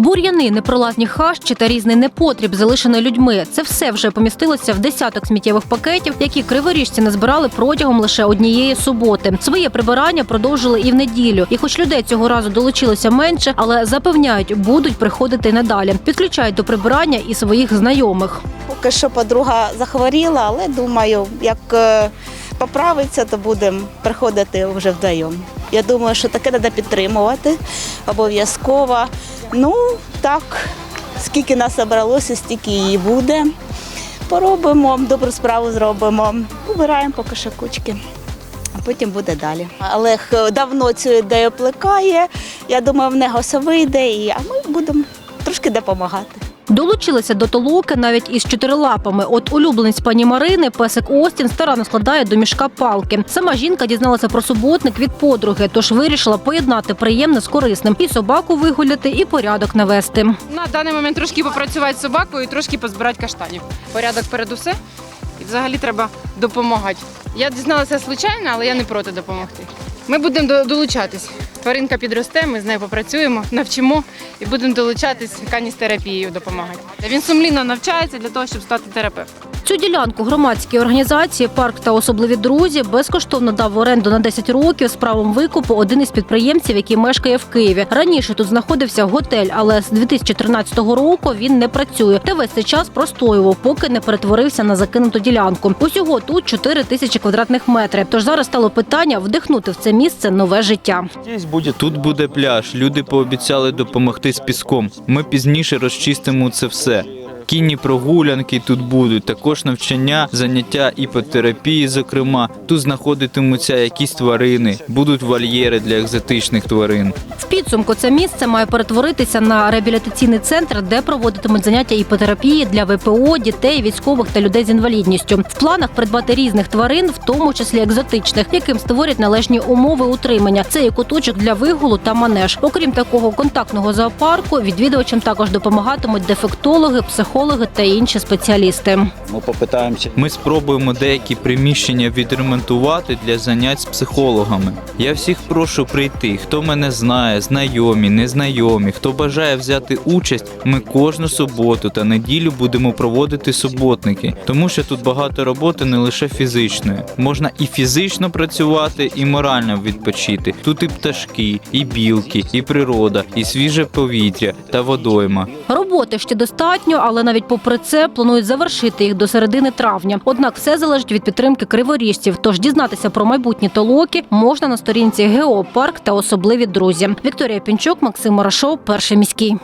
Бур'яни, непролазні хащі та різний непотріб, залишений людьми. Це все вже помістилося в десяток сміттєвих пакетів, які криворіжці назбирали протягом лише однієї суботи. Своє прибирання продовжили і в неділю. І хоч людей цього разу долучилося менше, але запевняють, будуть приходити надалі. Підключають до прибирання і своїх знайомих. Поки що подруга захворіла, але думаю, як е, поправиться, то будемо приходити вже вдвоєм. Я думаю, що таке треба підтримувати обов'язково. Ну, так, скільки нас зібралося, стільки її буде. Поробимо, добру справу зробимо. Убираємо поки що кучки. А потім буде далі. Олег е, давно цю ідею плекає. Я думаю, в нього все вийде, а ми будемо трошки допомагати. Долучилися до толоки навіть із чотирилапами. От улюбленець пані Марини, песик Остін, старанно складає до мішка палки. Сама жінка дізналася про суботник від подруги, тож вирішила поєднати приємне з корисним і собаку вигуляти, і порядок навести. На даний момент трошки попрацювати з собакою, і трошки позбирати каштанів. Порядок перед усе. І взагалі треба допомагати. Я дізналася случайно, але я не проти допомогти. Ми будемо долучатись. Тваринка підросте, ми з нею попрацюємо, навчимо і будемо долучатись каністерапією допомагати. Він сумлінно навчається для того, щоб стати терапевтом. Цю ділянку громадській організації Парк та особливі друзі безкоштовно дав в оренду на 10 років з правом викупу один із підприємців, який мешкає в Києві. Раніше тут знаходився готель, але з 2013 року він не працює. Та весь цей час простоював, поки не перетворився на закинуту ділянку. Усього тут 4 тисячі квадратних метрів. Тож зараз стало питання вдихнути в це місце нове життя. Буде тут буде пляж. Люди пообіцяли допомогти з піском. Ми пізніше розчистимо це все. Кінні прогулянки тут будуть, також навчання, заняття іпотерапії, зокрема. Тут знаходитимуться якісь тварини, будуть вольєри для екзотичних тварин. В підсумку це місце має перетворитися на реабілітаційний центр, де проводитимуть заняття іпотерапії для ВПО, дітей, військових та людей з інвалідністю. В планах придбати різних тварин, в тому числі екзотичних, яким створять належні умови утримання. Це і куточок для вигулу та манеж. Окрім такого контактного зоопарку, відвідувачам також допомагатимуть дефектологи, психологи та інші спеціалісти. Ми попитаємося Ми спробуємо деякі приміщення відремонтувати для занять з психологами. Я всіх прошу прийти. Хто мене знає, знайомі, незнайомі, хто бажає взяти участь, ми кожну суботу та неділю будемо проводити суботники, тому що тут багато роботи не лише фізичної. Можна і фізично працювати, і морально відпочити. Тут і пташки, і білки, і природа, і свіже повітря та водойма. Роботи ще достатньо, але навіть попри це планують завершити їх до середини травня. Однак все залежить від підтримки криворіжців. Тож дізнатися про майбутні толоки можна на сторінці Геопарк та особливі друзі. Вікторія Пінчук, Максим Морошов, перший міський.